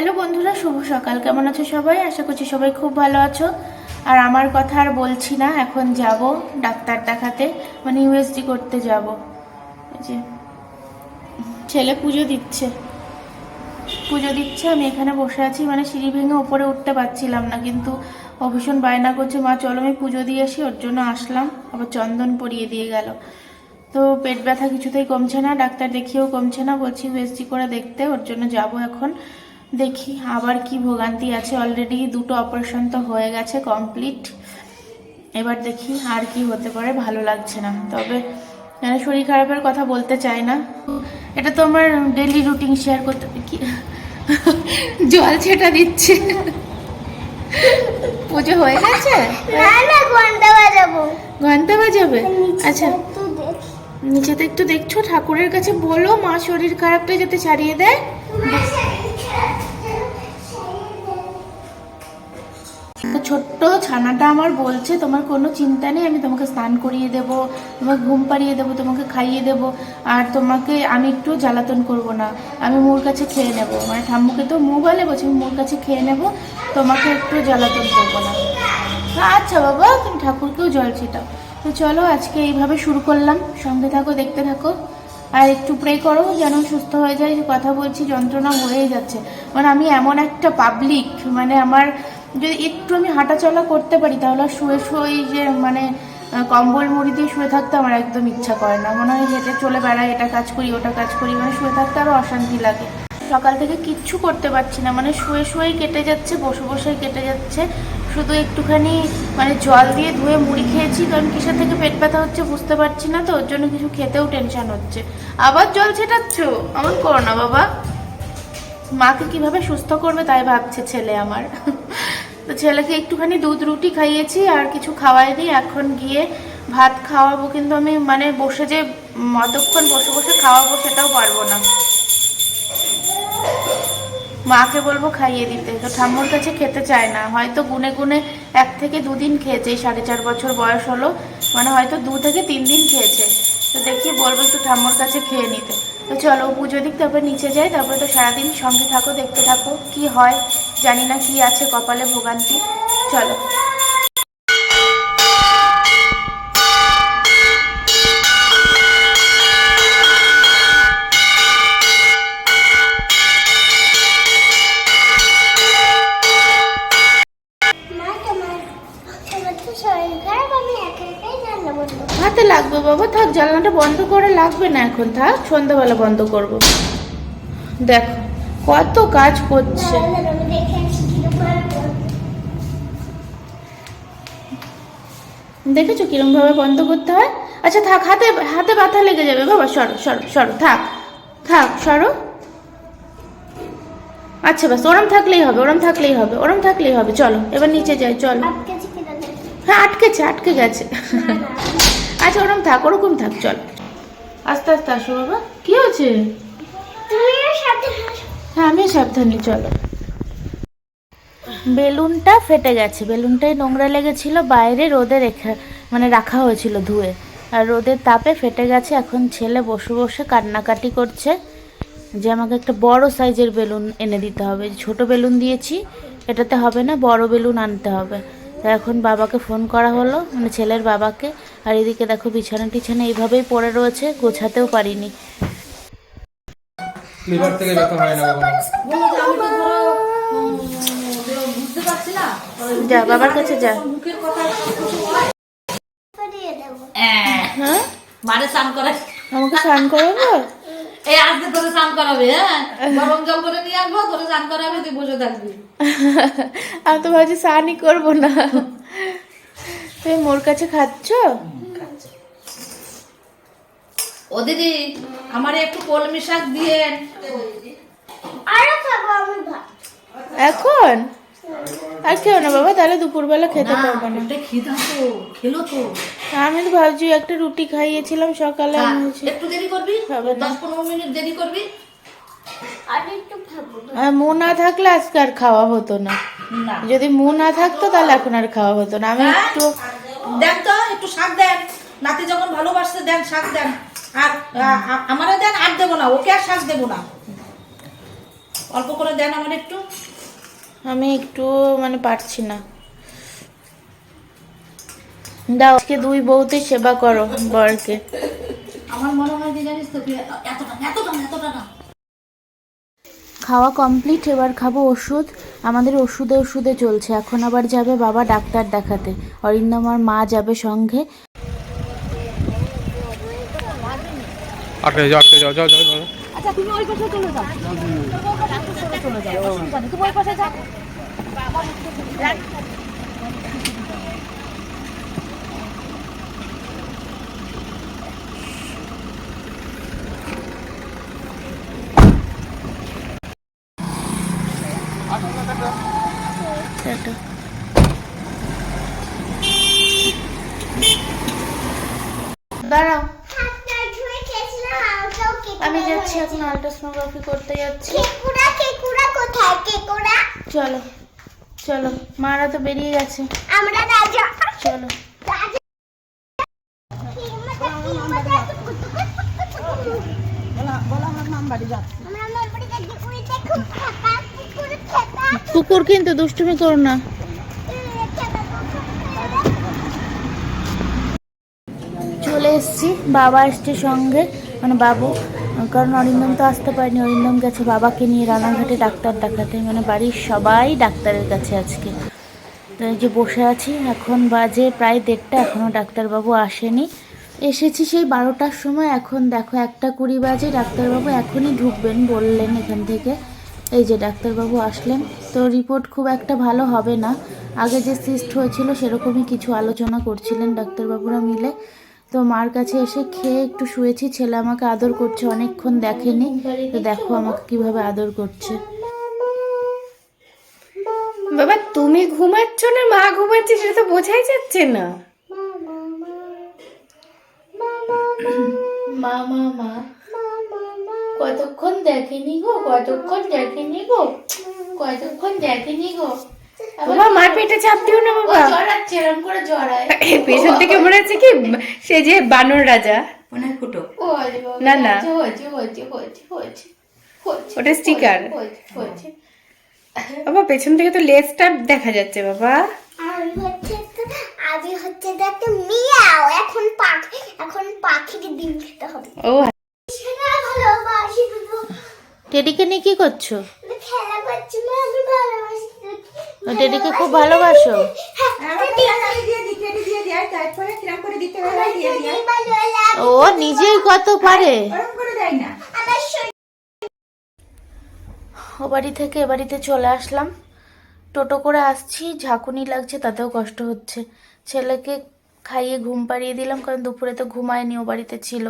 Hello বন্ধুরা, শুভ সকাল। কেমন আছো সবাই? আশা করছি সবাই খুব ভালো আছো। আর আমার কথা আর বলছি না, এখন যাব ডাক্তার দেখাতে মানে ইউএসডি করতে যাব। যে, ছেলে পুজো দিচ্ছে। পুজো দিচ্ছে, আমি এখানে বসে আছি মানে সিঁড়ি ভেঙে ওপরে উঠতে পারছিলাম না, কিন্তু ও ভীষণ বায়না করছে, মা, চলো, আমি পুজো দিয়ে আসি, ওর জন্য আসলাম। আবার চন্দন পরিয়ে দিয়ে গেল। তো পেট ব্যথা কিছুতেই কমছে না, ডাক্তার দেখিয়েও কমছে না, বলছি ইউএসজি করে দেখতে, ওর জন্য যাব এখন। দেখি আবার কি ভোগান্তি আছে। অলরেডি দুটো অপারেশন তো হয়ে গেছে কমপ্লিট এবার দেখি আর কি হতে পারে ভালো লাগছে না। তবে মানে শরীর খারাপের কথা বলতে চাই না। এটা তো আমার ডেলি রুটিন শেয়ার করতে কি? জল ছেটা দিচ্ছে। পুজো হয়ে গেছে? না না ঘণ্টা বাজাবো। ঘণ্টা বাজাবে? আচ্ছা। নিচেতে একটু দেখছ? ঠাকুরের কাছে বলো মা শরীর খারাপটা যাতে ছাড়িয়ে দেয়। ছোট্ট ছানাটা আমার বলছে, তোমার কোনো চিন্তা নেই, আমি তোমাকে স্নান করিয়ে দেব, তোমাকে ঘুম পাড়িয়ে দেবো, তোমাকে খাইয়ে দেব, আর তোমাকে আমি একটু জ্বালাতন করব না, আমি মোর কাছে খেয়ে নেব। মানে ঠাম্মুকে তো মু বলে বলছে, আমি মোর কাছে খেয়ে নেব, তোমাকে একটু জ্বালাতন করব না। আচ্ছা বাবা, তুমি ঠাকুরকেও জল ছিটাও। তো চলো আজকে এইভাবে শুরু করলাম। সঙ্গে থাকো, দেখতে থাকো। আর একটু প্রে করো যেন সুস্থ হয়ে যায় কথা বলছি, যন্ত্রণা হয়েই যাচ্ছে। মানে আমি এমন একটা পাবলিক মানে আমার যদি একটু আমি হাঁটাচলা করতে পারি, তাহলে শুয়ে শুয়ে যে মানে কম্বল মুড়ি দিয়ে শুয়ে থাকতে আমার একদম ইচ্ছা করে না। মনে হয় হেঁটে চলে বেড়াই এটা কাজ করি, ওটা কাজ করি মানে শুয়ে থাকতে আরও অশান্তি লাগে। সকাল থেকে কিচ্ছু করতে পারছি না মানে শুয়ে শুয়েই কেটে যাচ্ছে, বসে বসেই কেটে যাচ্ছে। শুধু একটুখানি মানে জল দিয়ে ধুয়ে মুড়ি খেয়েছি, কারণ কিসের থেকে পেট ব্যথা হচ্ছে বুঝতে পারছি না তো, ওর জন্য কিছু খেতেও টেনশন হচ্ছে। আবার জল ছেটাচ্ছ? এমন করো না বাবা। মাকে কীভাবে সুস্থ করবে তাই ভাবছে ছেলে আমার। তো ছেলেকে একটুখানি দুধ রুটি খাইয়েছি, আর কিছু খাওয়াইনি এখন গিয়ে ভাত খাওয়াবো, কিন্তু আমি মানে বসে যে অতক্ষণ বসে বসে খাওয়াবো সেটাও পারব না। মাকে বলব খাইয়ে দিতে। তো ঠাম্মুর কাছে খেতে চায় না। হয়তো গুনে গুনে এক থেকে দুদিন খেয়েছে সাড়ে চার বছর বয়স হলো। মানে হয়তো দু থেকে তিন দিন খেয়েছে। তো দেখি বলব একটু ঠাম্মুর কাছে খেয়ে নিতে। তো চলো, পুজো দিক, তারপরে নিচে যাই, তারপরে তো সারাদিন সঙ্গে থাকো, দেখতে থাকো, কি হয়, জানি না কি আছে কপালে ভোগান্তি। চলো মা তোমার তোমার তো শরীর খারাপ আমি একা একাই রান্না করব হাতে লাগবে বাবা? থাক জানলাটা বন্ধ করে লাগবে না এখন থাক সন্ধ্যাবেলা বন্ধ করব। দেখো কত কাজ করছে। দেখেছ কিরম ভাবে বন্ধ করতে হয়? আচ্ছা থাক হাতে হাতে ব্যথা লেগে যাবে বাবা সরো সরো সরো থাক থাক সরো। আচ্ছা বাস ওরম থাকলেই হবে ওরম থাকলেই হবে ওরম থাকলেই হবে চলো এবার নিচে যাই চলো। হ্যাঁ আটকেছে আটকে গেছে। আচ্ছা ওরম থাক ওরকম থাক চল। আস্তে আস্তে আসো বাবা। কি হয়েছে। হ্যাঁ আমি সাবধানে চলো। বেলুনটা ফেটে গেছে। বেলুনটাই নোংরা লেগেছিল বাইরে রোদে রেখে মানে রাখা হয়েছিল ধুয়ে। আর রোদের তাপে ফেটে গেছে এখন ছেলে বসে বসে কান্নাকাটি করছে যে আমাকে একটা বড় সাইজের বেলুন এনে দিতে হবে। ছোট বেলুন দিয়েছি এটাতে হবে না বড় বেলুন আনতে হবে। তা এখন বাবাকে ফোন করা হলো মানে ছেলের বাবাকে। আর এদিকে দেখো বিছানা টিছানা এইভাবেই পড়ে রয়েছে গোছাতেও পারিনি। লিভার থেকে ব্যথা হয় না যা বাবার কাছে যা। হ্যাঁ? মারে স্নান করে আমাকে স্নান করাবো? এই আজকে তোরে স্নান করাবে হ্যাঁ? গরম জল করে নিয়ে আসব তোরে স্নান করাবে তুই বসে থাকবি। আমি তো ভাবছি স্নানই করব না। তুমি মোর কাছে খাচ্ছ? ও দিদি আমার একটু কলমি শাক দিয়ে আরও খাব আমি ভাত। এখন? আর খেও না বাবা তাহলে দুপুরবেলা খেতে পারব না। ওটা খেলো তো। আমি তো ভাবছি একটা রুটি খাইয়েছিলাম সকালে হ্যাঁ, একটু দেরি করবি? হবে না। দশ পনেরো মিনিট দেরি করবি? আর একটু খাব। আর মু না থাকলে আজকে আর খাওয়া হতো না। না। যদি মু না থাকতো তাহলে এখন আর খাওয়া হতো না। আমি হ্যাঁ? একটু দেন তো একটু শাক দেন। নাতি যখন ভালোবাসতে দেন শাক দেন। আর আমারে দেন আর দেবো না ওকে আর শাক দেবো না। অল্প করে দেন আমার একটু। আমি একটু মানে পারছি না। দাও আজকে দুই বউতে সেবা করো বরকে। আমার মনে হয় যে জানিস তো কি এতটা না, এতটা এতটা না। খাওয়া কমপ্লিট এবার খাব ওষুধ। আমাদের ওষুধে ওষুধে চলছে। এখন আবার যাবে বাবা ডাক্তার দেখাতে। অরিন্দমার মা যাবে সঙ্গে আটকে যাও আটকে যাও যাও যাও যাও আচ্ছা তুমি ওই পাশে চলে যাও চলে যাও অসুবিধা নেই তুমি ওই পাশে যাও টাটা। দাঁড়াও। আমি যাচ্ছি এখন আল্ট্রাসোনোগ্রাফি করতে যাচ্ছি। কেকুড়া কেকুড়া কোথায়? কেকুড়া? চলো চলো মারা তো বেরিয়ে গেছে। আমরা রাজা। চলো। কুকুর কিন্তু দুষ্টুমি করো না। চলে এসেছি। বাবা এসছে সঙ্গে। মানে বাবু। কারণ অরিন্দম তো আসতে পারেনি। অরিন্দম গেছে বাবাকে নিয়ে রানাঘাটে ডাক্তার দেখাতে। মানে বাড়ির সবাই ডাক্তারের কাছে আজকে। তো এই যে বসে আছি। এখন বাজে প্রায় দেড়টা। এখনও ডাক্তারবাবু আসেনি। এসেছি সেই বারোটার সময়। এখন দেখো একটা কুড়ি বাজে। ডাক্তারবাবু এখনই ঢুকবেন বললেন এখান থেকে। এই যে ডাক্তারবাবু আসলেন। তো রিপোর্ট খুব একটা ভালো হবে না। আগে যে সিস্ট হয়েছিল সেরকমই কিছু আলোচনা করছিলেন ডাক্তারবাবুরা মিলে। তো মার কাছে এসে খেয়ে একটু শুয়েছি। ছেলে আমাকে আদর করছে অনেকক্ষণ দেখেনি। তো দেখো আমাকে কীভাবে আদর করছে। বাবা তুমি ঘুমাচ্ছ না? মা ঘুমাচ্ছে সেটা তো বোঝাই যাচ্ছে না। মা মা মা। কতক্ষণ দেখেনি গো? কতক্ষণ দেখেনি গো? কতক্ষণ দেখেনি গো? বাবা মার পেটে চাপ দিও না বাবা। জড়াচ্ছে করে জড়ায় পেছন থেকে মনে হচ্ছে কি সে যে বানর রাজা। মনে ফুটো। বাবা, না, না। ওটা হয়েছে বাবা পেছন থেকে তো লেজটা দেখা যাচ্ছে বাবা। আমি হচ্ছে তো আমি হচ্ছে তো একটা মিয়াও। এখন পাখ এখন পাখিকে ডিম খেতে হবে। ও টেডিকে নিয়ে কি করছ আমি খেলা করছি মা আমি ভালোবাসি ও টেডিকে খুব ভালোবাসো। ও নিজেই কত পারে। ও বাড়ি থেকে এ বাড়িতে চলে আসলাম। টোটো করে আসছি, ঝাঁকুনি লাগছে, তাতেও কষ্ট হচ্ছে। ছেলেকে খাইয়ে ঘুম পাড়িয়ে দিলাম, কারণ দুপুরে তো ঘুমায়নি, ও বাড়িতে ছিল।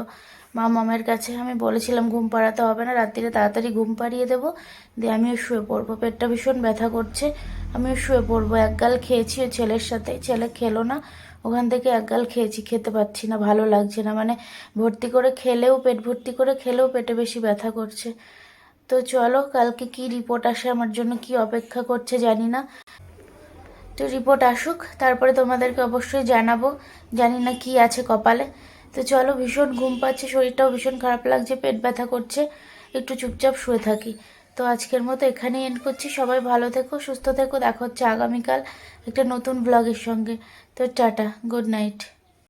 মা মামের কাছে আমি বলেছিলাম, ঘুম পাড়াতে হবে না, রাত্রিরে তাড়াতাড়ি ঘুম পাড়িয়ে দেবো। দিয়ে আমিও শুয়ে পড়ব। পেটটা ভীষণ ব্যথা করছে, আমিও শুয়ে পড়ব। এক গাল খেয়েছি ওই ছেলের সাথে, ছেলে খেলো না। ওখান থেকে এক গাল খেয়েছি, খেতে পারছি না, ভালো লাগছে না। মানে ভর্তি করে খেলেও, পেট ভর্তি করে খেলেও পেটে বেশি ব্যথা করছে। তো চলো, কালকে কি রিপোর্ট আসে, আমার জন্য কি অপেক্ষা করছে জানি না। তো রিপোর্ট আসুক, তারপরে তোমাদেরকে অবশ্যই জানাব। জানি না কি আছে কপালে। তো চলো, ভীষণ ঘুম পাচ্ছে, শরীরটাও ভীষণ খারাপ লাগছে, পেট ব্যথা করছে, একটু চুপচাপ শুয়ে থাকি। তো আজকের মতো এখানেই এন্ড করছি। সবাই ভালো থেকো, সুস্থ থেকো। দেখা হচ্ছে আগামীকাল একটা নতুন ব্লগের সঙ্গে। তো টাটা গুড নাইট